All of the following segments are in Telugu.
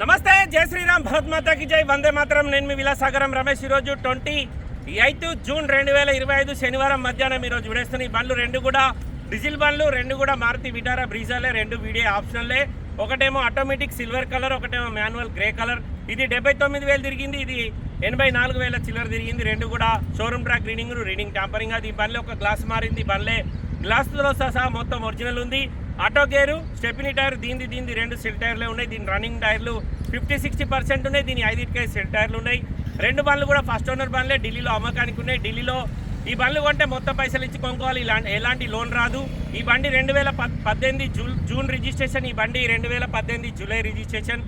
నమస్తే జై శ్రీరామ్ భరత్ మాతాకి జై. వందే మాత్రం నేను మీ విలాసాగరం రమేష్. ఈరోజు ట్వంటీ ఎయిత్ జూన్ రెండు వేల ఇరవై ఐదు శనివారం మధ్యాహ్నం ఈరోజు విడేస్తున్న ఈ బండ్లు రెండు కూడా డీజిల్ బండ్లు రెండు కూడా మారుతి విటారా బ్రీజాలే రెండు వీడియో ఆప్షన్లే. ఒకటేమో ఆటోమేటిక్ సిల్వర్ కలర్ ఒకటేమో మాన్యువల్ గ్రే కలర్. ఇది డెబ్బై తొమ్మిది వేలు తిరిగింది ఇది ఎనభై నాలుగు వేల చిల్లర తిరిగింది. రెండు కూడా showroom track reading reading tampering అది ఈ ఒక గ్లాస్ మారింది బండ్లే. గ్లాస్తో సహా మొత్తం ఒరిజినల్ ఉంది. ఆటో గేరు స్టెపినీ టైర్ దీనిది దీనిది రెండు సెల్ టైర్లే ఉన్నాయి. దీని రన్నింగ్ టైర్లు ఫిఫ్టీ సిక్స్టీ పర్సెంట్ ఉన్నాయి. దీని ఐదింటికై సెల్ టైర్లు ఉన్నాయి. రెండు బండ్లు కూడా ఫస్ట్ ఓనర్ బండ్లే ఢిల్లీలో అమ్మకానికి ఉన్నాయి. ఢిల్లీలో ఈ బండ్లు కొంటే మొత్తం పైసలు ఇచ్చి కొనుక్కోవాలి. ఇలాంటి ఎలాంటి లోన్ రాదు. ఈ బండి రెండు వేల పద్దెనిమిది జూన్ జూన్ రిజిస్ట్రేషన్. ఈ బండి రెండు వేల పద్దెనిమిది July registration.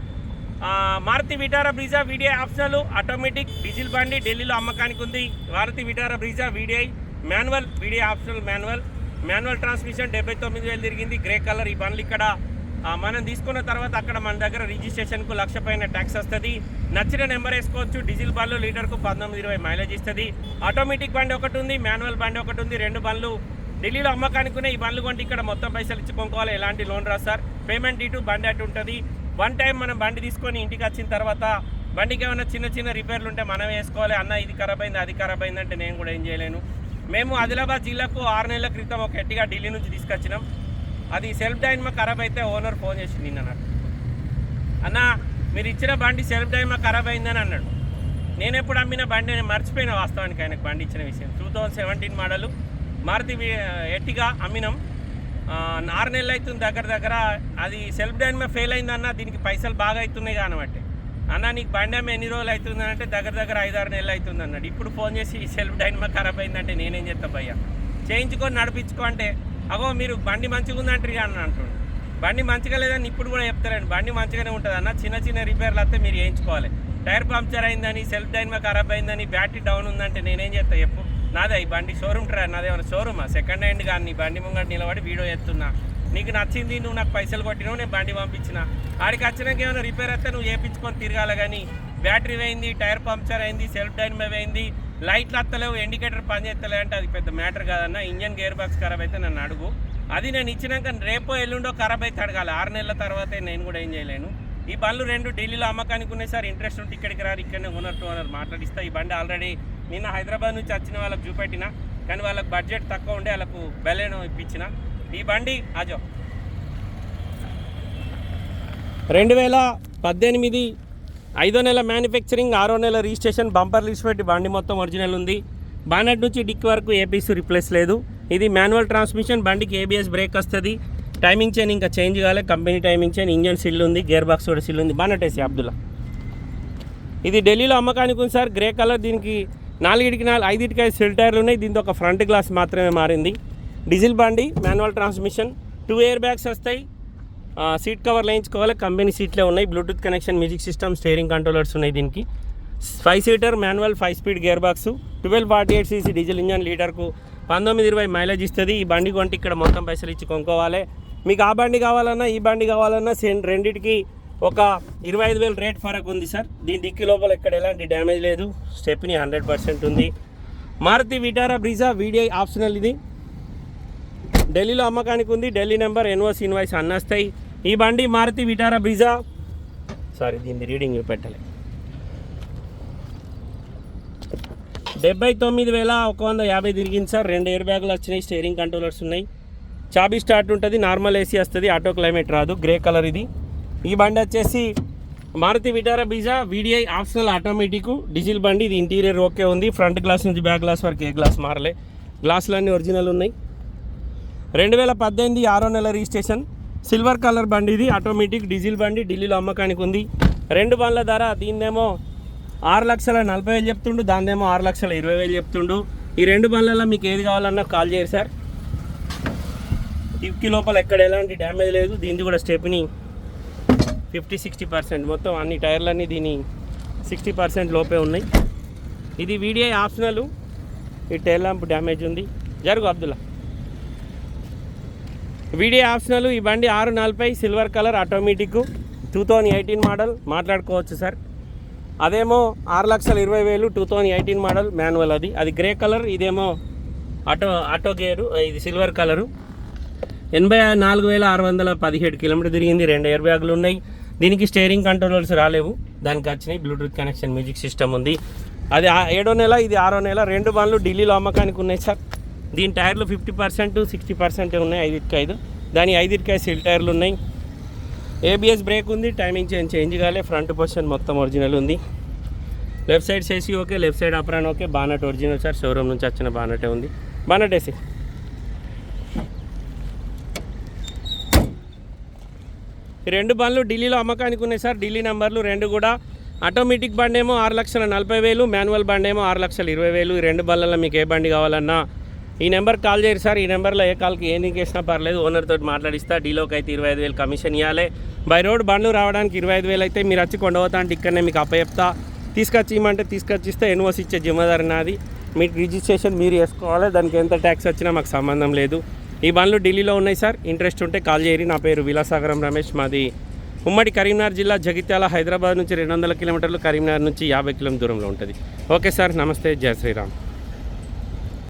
Maruti Vitara Brezza VDI optional. Automatic diesel బండి ఢిల్లీలో అమ్మకానికి ఉంది. Maruti Vitara Brezza VDI manual. VDI optional manual. Manual transmission డెబ్బై తొమ్మిది వేలు తిరిగింది. గ్రే కలర్ ఈ బండ్లు ఇక్కడ. మనం తీసుకున్న తర్వాత అక్కడ మన దగ్గర రిజిస్ట్రేషన్కు లక్ష పైన ట్యాక్స్ వస్తుంది. నచ్చిన నెంబర్ వేసుకోవచ్చు. డీజిల్ బండ్లు లీటర్కు పంతొమ్మిది ఇరవై మైలేజ్ ఇస్తుంది. ఆటోమేటిక్ బండి ఒకటి ఉంది మాన్యువల్ బండి ఒకటి ఉంది. రెండు బండ్లు ఢిల్లీలో అమ్మకానికి ఈ బండ్లు కొంటే ఇక్కడ మొత్తం పైసలు ఇచ్చి ఎలాంటి లోన్ రాదు సార్. పేమెంట్ ఇటు బండి అటు ఉంటుంది. వన్ టైం మనం బండి తీసుకొని ఇంటికి వచ్చిన తర్వాత బండికి ఏమైనా చిన్న చిన్న రిపేర్లు ఉంటే మనం వేసుకోవాలి. అన్న ఇది ఖరాబ్ అయింది అది ఖరాబ్ అయింది అంటే నేను కూడా ఏం చేయలేను. మేము ఆదిలాబాద్ జిల్లాకు ఆరు నెలల క్రితం ఒక ఎట్టిగా ఢిల్లీ నుంచి తీసుకొచ్చినాం. అది సెల్ఫ్ డైన్మా ఖరాబ్ అయితే ఓనర్ ఫోన్ చేసి నిన్న నాకు. అన్న మీరు ఇచ్చిన బండి సెల్ఫ్ డైన్మా ఖరాబ్ అయిందని అన్నాడు. నేను ఎప్పుడు అమ్మిన బండి నేను మర్చిపోయిన వాస్తవానికి ఆయనకు బండి ఇచ్చిన విషయం. Two thousand seventeen model Maruti ఎట్టిగా అమ్మినాం. ఆరు నెలలు అవుతుంది దగ్గర దగ్గర. అది సెల్ఫ్ డైన్మా ఫెయిల్ అయిందన్న దీనికి పైసలు బాగా అవుతున్నాయి కానబట్టే అన్న నీకు బండి అమ్మ ఎన్ని రోజులు అవుతుంది అంటే దగ్గర దగ్గర ఐదారు నెలలు అవుతుంది అన్నాడు ఇప్పుడు ఫోన్ చేసి సెల్ఫ్ డైనమా ఖరాబ్ అయిందంటే నేనేం చేస్తా భయ్యా? చేయించుకొని నడిపించుకో అంటే అగో మీరు బండి మంచిగా ఉందంటారు అని అంటుండు. బండి మంచిగా లేదని ఇప్పుడు కూడా చెప్తారండి బండి మంచిగానే ఉంటుంది అన్న చిన్న చిన్న రిపేర్లు వస్తే మీరు వేయించుకోవాలి టైర్ పంక్చర్ అయిందని సెల్ఫ్ డైనమా ఖరాబ్ అయిందని బ్యాటరీ డౌన్ ఉందంటే నేనేం చేస్తా చెప్పు. నాదే ఈ బండి షోరూమ్ ట్రా నాదేమన్నా షోరూమా? సెకండ్ హ్యాండ్ కానీ బండి ముంగట నిలబడి వీడియో ఎత్తున్నా నీకు నచ్చింది నువ్వు నాకు పైసలు కొట్టినావు నేను బండి పంపించిన. ఆడికి వచ్చినాక ఏమైనా రిపేర్ అయితే నువ్వు వేయించుకొని తిరగాలి కానీ బ్యాటరీ పోయింది టైర్ పంక్చర్ అయింది సెల్ఫ్ డైన్మా పోయింది లైట్లు వస్తలేవు ఇండికేటర్ పనిచేస్తలే అంటే అది పెద్ద మ్యాటర్ కాదన్న ఇంజన్ గేర్ బాక్స్ ఖరాబ్ అయితే నన్ను అడుగు. అది నేను ఇచ్చినాక రేపో ఎల్లుండో ఖరాబ్ అయితే అడగాలి. ఆరు నెలల తర్వాతే నేను కూడా ఏం చేయలేను. ఈ బండ్లు రెండు ఢిల్లీలో అమ్మకానికి ఉన్నాయి సార్. ఇంట్రెస్ట్ ఉంటే ఇక్కడికి రారు ఇక్కడనే ఓనర్ టు ఓనర్ మాట్లాడిస్తా. ఈ బండి ఆల్రెడీ నిన్న హైదరాబాద్ నుంచి వచ్చిన వాళ్ళకి చూపెట్టిన కానీ వాళ్ళకి బడ్జెట్ తక్కువ ఉండే వాళ్ళకు బెలెనో ఇప్పించిన. ఈ బండి అజో రెండు వేల పద్దెనిమిది ఐదో నెల మ్యానుఫ్యాక్చరింగ్ ఆరో నెల రిజిస్ట్రేషన్ బంపర్ లిస్ట్ పెట్టి బండి మొత్తం ఒరిజినల్ ఉంది. బానెట్ నుంచి డిక్ వరకు ఏపీసీ రిప్లేస్ లేదు. ఇది మాన్యువల్ ట్రాన్స్మిషన్ బండికి ఏబిఎస్ బ్రేక్ వస్తుంది. టైమింగ్ చైన్ ఇంకా చేంజ్ కాలే company timing chain engine seal ఉంది గేర్ బాక్స్ కూడా సిల్ ఉంది. బానెట్ వేసి అబ్దుల్లా. ఇది ఢిల్లీలో అమ్మకానికి ఉంది సార్. గ్రే కలర్ దీనికి నాలుగిటికి నాలుగు ఐదుటికి ఐదు సిల్ టైర్లు ఉన్నాయి. దీంతో ఒక ఫ్రంట్ గ్లాస్ మాత్రమే మారింది. డీజిల్ బండి manual transmission two air bags వస్తాయి. సీట్ కవర్ వేయించుకోవాలి కంపెనీ సీట్లే ఉన్నాయి. Bluetooth connection music system steering controllers ఉన్నాయి దీనికి. Five seater manual five speed gear box twelve forty eight CC diesel engine లీటర్కు పంతొమ్మిది ఇరవై మైలేజ్ ఇస్తుంది. ఈ బండి కొంటే ఇక్కడ మొత్తం పైసలు ఇచ్చి కొనుక్కోవాలి. మీకు ఆ బండి కావాలన్నా ఈ బండి కావాలన్నా రెండింటికి ఒక ఇరవై ఐదు వేలు రేట్ ఫరక్ ఉంది సార్. దీని దిక్కు లోపల ఇక్కడ ఎలాంటి డ్యామేజ్ లేదు. స్టెప్ని హండ్రెడ్ పర్సెంట్ ఉంది. Maruti Vitara Brezza VDI optional ఇది. ఢిల్లీలో అమ్మకానికి ఉంది. ఢిల్లీ నెంబర్ ఎన్ఓస్ ఇన్వాయిస్ అన్నస్తాయి. ఈ బండి మారుతి విటారా బ్రిజా? సారీ దీన్ని రీడింగ్ పెట్టలే. డెబ్బై తొమ్మిది వేల ఒక వంద యాభై తిరిగింది సార్. రెండు ఎయిర్ బ్యాగులు వచ్చినాయి స్టీరింగ్ కంట్రోలర్స్ ఉన్నాయి. చాబీ స్టార్ట్ ఉంటుంది నార్మల్ ఏసీ వస్తుంది ఆటో క్లైమేట్ రాదు గ్రే కలర్ ఇది. ఈ బండి వచ్చేసి Maruti Vitara Brezza VDI optional automatic. Diesel బండి ఇది ఇంటీరియర్ ఓకే ఉంది. ఫ్రంట్ గ్లాస్ నుంచి బ్యాక్ గ్లాస్ వరకు ఏ గ్లాస్ మారలే. గ్లాసులు అన్నీ ఒరిజినల్ ఉన్నాయి. రెండు వేల పద్దెనిమిది ఆరో నెల రిజిస్ట్రేషన్. సిల్వర్ కలర్ బండి ఇది ఆటోమేటిక్ డీజిల్ బండి ఢిల్లీలో అమ్మకానికి ఉంది. రెండు బండ్ల ధర దీన్నేమో ఆరు లక్షల నలభై వేలు చెప్తుండు దాన్నేమో ఆరు లక్షల ఇరవై వేలు చెప్తుండు. ఈ రెండు బండ్లలో మీకు ఏది కావాలన్నా కాల్ చేయరు సార్. టిప్కి లోపల ఎక్కడ ఎలాంటి డ్యామేజ్ లేదు దీనిది కూడా స్టెప్ని ఫిఫ్టీ సిక్స్టీ పర్సెంట్ మొత్తం అన్ని టైర్లన్నీ దీని సిక్స్టీ పర్సెంట్ లోపే ఉన్నాయి. ఇది వీడిఐ ఆప్షనల్. ఈ టైర్ ల్యాంప్ డ్యామేజ్ ఉంది. జరుగు అబ్దుల్లా. వీడియో ఆప్షనల్ ఈ బండి ఆరు నలభై silver colour automatic two thousand eighteen model మాట్లాడుకోవచ్చు సార్. అదేమో ఆరు లక్షల ఇరవై వేలు two thousand eighteen model manual అది. అది గ్రే కలర్ ఇదేమో ఆటో ఆటో గేరు ఇది సిల్వర్ కలరు ఎనభై నాలుగు వేల ఆరు వందల పదిహేడు కిలోమీటర్ తిరిగింది రెండు ఎయిర్ బ్యాగులు ఉన్నాయి. దీనికి స్టేరింగ్ కంట్రోలర్స్ రాలేవు. దానికి వచ్చినాయి బ్లూటూత్ కనెక్షన్ మ్యూజిక్ సిస్టమ్ ఉంది. అది ఆ- ఏడో నెల ఇది ఆరో నెల రెండు బండ్లు ఢిల్లీలో అమ్మకానికి ఉన్నాయి సార్. దీని టైర్లు ఫిఫ్టీ పర్సెంట్ సిక్స్టీ పర్సెంట్ ఉన్నాయి ఐదుకి ఐదు. దాని ఐదుకి ఐదు సిల్ టైర్లు ఉన్నాయి. ఏబిఎస్ బ్రేక్ ఉంది టైమింగ్ చేంజ్ చేంజ్ కాలే. ఫ్రంట్ పొజిషన్ మొత్తం ఒరిజినల్ ఉంది. Left side chassis okay left side apron okay. Bonnet original sir showroom నుంచి వచ్చిన బానటే ఉంది. బానట్ వేసి రెండు బండ్లు ఢిల్లీలో అమ్మకానికి ఉన్నాయి సార్ ఢిల్లీ నెంబర్లు రెండు కూడా. ఆటోమేటిక్ బండి ఏమో ఆరు లక్షల నలభై వేలు మాన్యువల్ బండి ఏమో ఆరు లక్షల ఇరవై వేలు. ఈ రెండు బళ్ళల్లో మీకు ఏ బండి కావాలన్నా ఈ నెంబర్ కాల్ చేయరు సార్. ఈ నెంబర్లో ఏ కాల్కి ఏ లింక్ వేసినా పర్లేదు. ఓనర్ తోటి మాట్లాడిస్తా. డీలోకి అయితే ఇరవై ఐదు వేలు కమిషన్ ఇవ్వాలి బై రోడ్ బండ్లు రావడానికి ఇరవై ఐదు వేలు అయితే మీరు వచ్చి కొండపోతా అంటే ఇక్కడనే మీకు అప్పచెప్తా. తీసుకొచ్చి ఇవ్వమంటే తీసుకొచ్చి ఇస్తే ఎన్ఓసి ఇచ్చే జిమ్మదారి నాది. మీకు రిజిస్ట్రేషన్ మీరు వేసుకోవాలి దానికి ఎంత ట్యాక్స్ వచ్చినా మాకు సంబంధం లేదు. ఈ బండ్లు ఢిల్లీలో ఉన్నాయి సార్. ఇంట్రెస్ట్ ఉంటే కాల్ చేయరు. నా పేరు విలాసాగరం రమేష్. మాది ఉమ్మడి కరీంనగర్ జిల్లా జగిత్యాల హైదరాబాద్ నుంచి రెండు వందల కిలోమీటర్లు కరీంనగర్ నుంచి యాభై కిలోమీటర్ దూరంలో ఉంటుంది. Okay sir. నమస్తే. జయ శ్రీరామ్.